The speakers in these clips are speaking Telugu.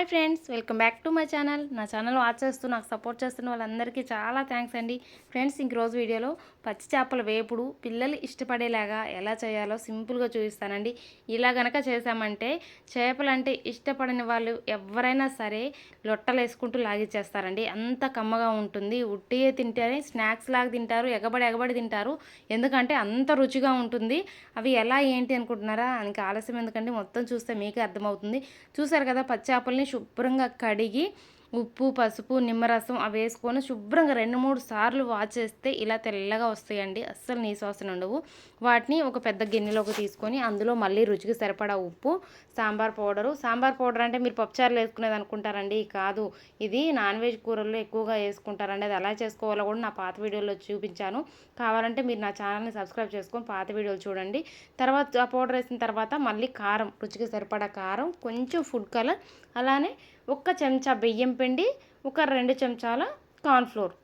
Hi friends welcome back to my channel. నా ఛానల్ వాచ్ చేస్తూ నాకు సపోర్ట్ చేస్తున్న వాళ్ళందరికీ చాలా థ్యాంక్స్ అండి. ఫ్రెండ్స్ ఇంక రోజు వీడియోలో పచ్చి చేపల వేపుడు పిల్లలు ఇష్టపడేలాగా ఎలా చేయాలో సింపుల్గా చూపిస్తానండి. ఇలా గనక చేసామంటే చేపలంటే ఇష్టపడని వాళ్ళు ఎవరైనా సరే లొట్టలు వేసుకుంటూ లాగిచ్చేస్తారండి. అంత కమ్మగా ఉంటుంది. ఉట్టియే తింటేనే స్నాక్స్ లాగా తింటారు ఎగబడి ఎగబడి తింటారు. ఎందుకంటే అంత రుచిగా ఉంటుంది. అవి ఎలా ఏంటి అనుకుంటున్నారా? ఇంకా ఆలస్యం ఎందుకంటే మొత్తం చూస్తే మీకే అర్థమవుతుంది. చూసారు కదా పచ్చి చేపల్ని శుభ్రంగా కడిగి ఉప్పు పసుపు నిమ్మరసం అవి వేసుకొని శుభ్రంగా రెండు మూడు సార్లు వాష్ చేస్తే ఇలా తెల్లగా వస్తాయండి. అస్సలు నీ వాసన ఉండవు. వాటిని ఒక పెద్ద గిన్నెలోకి తీసుకొని అందులో మళ్ళీ రుచికి సరిపడా ఉప్పు సాంబార్ పౌడరు. సాంబార్ పౌడర్ అంటే మీరు పప్పుచారులు వేసుకునేది అనుకుంటారండి. కాదు ఇది నాన్ వెజ్ కూరల్లో ఎక్కువగా వేసుకుంటారండి. అది ఎలా చేసుకోవాలో కూడా నా పాత వీడియోలో చూపించాను. కావాలంటే మీరు నా ఛానల్ని సబ్స్క్రైబ్ చేసుకొని పాత వీడియోలు చూడండి. తర్వాత ఆ పౌడర్ వేసిన తర్వాత మళ్ళీ కారం రుచికి సరిపడా కారం కొంచెం ఫుడ్ కలర్ అలానే ఒక్క చెంచా బియ్యం పిండి ఒక రెండు చెంచాల కార్న్ఫ్లోర్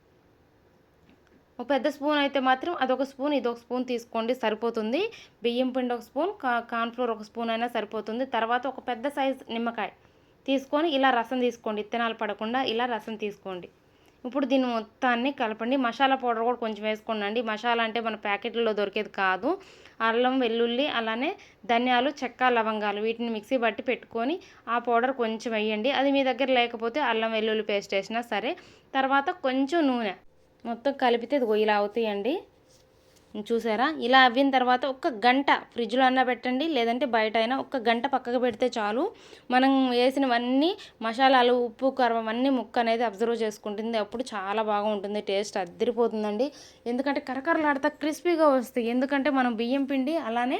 ఒక పెద్ద స్పూన్ అయితే మాత్రం అదొక స్పూన్ ఇది ఒక స్పూన్ తీసుకోండి సరిపోతుంది. బియ్యం పిండి ఒక స్పూన్ కా కార్న్ఫ్లోర్ ఒక స్పూన్ అయినా సరిపోతుంది. తర్వాత ఒక పెద్ద సైజ్ నిమ్మకాయ తీసుకొని ఇలా రసం తీసుకోండి ఇత్తనాలు పడకుండా ఇలా రసం తీసుకోండి. ఇప్పుడు దీన్ని మొత్తాన్ని కలపండి. మసాలా పౌడర్ కూడా కొంచెం వేసుకోండి మసాలా అంటే మన ప్యాకెట్లో దొరికేది కాదు. అల్లం వెల్లుల్లి అలానే ధనియాలు చెక్క లవంగాలు వీటిని మిక్సీ బట్టి పెట్టుకొని ఆ పౌడర్ కొంచెం వేయండి. అది మీ దగ్గర లేకపోతే అల్లం వెల్లుల్లి పేస్ట్ వేసినా సరే. తర్వాత కొంచెం నూనె మొత్తం కలిపితే ఇది ఇలా అవుతాయండి. చూసారా? ఇలా అవ్విన తర్వాత ఒక్క గంట ఫ్రిడ్జ్లో అన్నా పెట్టండి లేదంటే బయట అయినా ఒక్క గంట పక్కకు పెడితే చాలు. మనం వేసినవన్నీ మసాలాలు ఉప్పు కారం అన్నీ ముక్క అనేది అబ్జర్వ్ చేసుకుంటుంది. అప్పుడు చాలా బాగా ఉంటుంది టేస్ట్ అద్దరిపోతుందండి. ఎందుకంటే కరకరలాడతా క్రిస్పీగా వస్తాయి. ఎందుకంటే మనం బియ్యం పిండి అలానే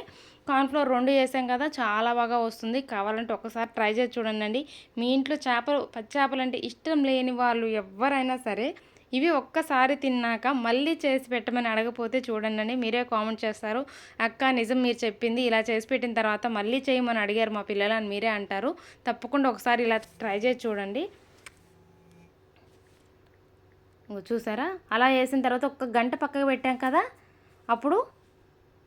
కార్న్ఫ్లోర్ రెండు వేసాం కదా చాలా బాగా వస్తుంది. కావాలంటే ఒకసారి ట్రై చేసి చూడండి మీ ఇంట్లో చేపలు పచ్చి చేపలు అంటే ఇష్టం లేని వాళ్ళు ఎవరైనా సరే ఇవి ఒక్కసారి తిన్నాక మళ్ళీ చేసి పెట్టమని అడగపోతే చూడండి అని మీరే కామెంట్ చేస్తారు. అక్క నిజం మీరు చెప్పింది ఇలా చేసి పెట్టిన తర్వాత మళ్ళీ చేయమని అడిగారు మా పిల్లలు అని మీరే అంటారు. తప్పకుండా ఒకసారి ఇలా ట్రై చేసి చూడండి. చూసారా? అలా వేసిన తర్వాత ఒక్క గంట పక్కకు పెట్టాం కదా? అప్పుడు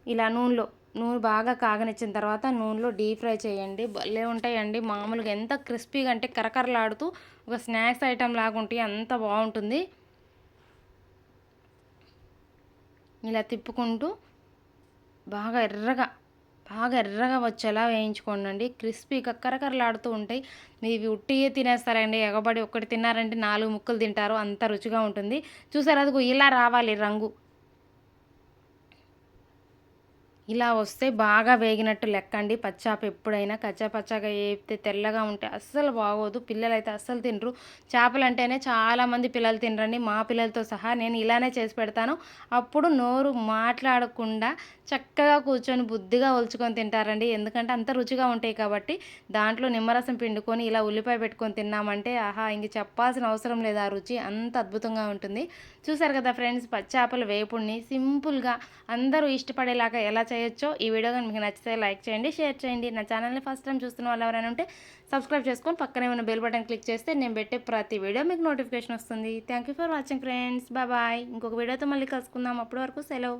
ఇలా నూనెలో నూనె బాగా కాగనిచ్చిన తర్వాత నూనెలో డీప్ ఫ్రై చేయండి. భలే ఉంటాయండి. మామూలుగా ఎంత క్రిస్పీగా అంటే కరకరలాడుతూ ఒక స్నాక్స్ ఐటెం లాగా ఉంటాయి అంత బాగుంటుంది. ఇలా తిప్పుకుంటూ బాగా ఎర్రగా బాగా ఎర్రగా వచ్చేలా వేయించుకోండి క్రిస్పీ కక్కరకరలాడుతూ ఉంటాయి. ఇవి ఉట్టియే తినేస్తారండి. ఎగబడి ఒక్కటి తిన్నారంటే నాలుగు ముక్కలు తింటారు. అంత రుచిగా ఉంటుంది. చూసారు? అది ఇలా రావాలి రంగు. ఇలా వస్తే బాగా వేగినట్టు లెక్కండి. పచ్చాప ఎప్పుడైనా కచ్చా పచ్చాగా వేపితే తెల్లగా ఉంటే అస్సలు బాగోదు. పిల్లలు అయితే అస్సలు తినరు. చేపలు అంటేనే చాలామంది పిల్లలు తినరండి. మా పిల్లలతో సహా నేను ఇలానే చేసి పెడతాను. అప్పుడు నోరు మాట్లాడకుండా చక్కగా కూర్చొని బుద్ధిగా ఒలుచుకొని తింటారండి. ఎందుకంటే అంత రుచిగా ఉంటాయి కాబట్టి దాంట్లో నిమ్మరసం పిండుకొని ఇలా ఉల్లిపాయ పెట్టుకొని తిన్నామంటే ఆహా ఇంక చెప్పాల్సిన అవసరం లేదు. ఆ రుచి అంత అద్భుతంగా ఉంటుంది. చూసారు కదా ఫ్రెండ్స్ పచ్చాపల వేపుడిని సింపుల్గా అందరూ ఇష్టపడేలాగా ఎలా చేయొచ్చో. ఈ వీడియో కానీ మీకు నచ్చితే లైక్ చేయండి షేర్ చేయండి. నా ఛానల్ని ఫస్ట్ టైం చూస్తున్న వాళ్ళు ఎవరైనా ఉంటే సబ్స్క్రైబ్ చేసుకొని పక్కనే ఉన్న బెల్ బటన్ క్లిక్ చేస్తే నేను పెట్టే ప్రతి వీడియో మీకు నోటిఫికేషన్ వస్తుంది. Thank you for watching friends bye ఇంకొక వీడియోతో మళ్ళీ కలుసుకుందాం. అప్పటి వరకు సెలవు.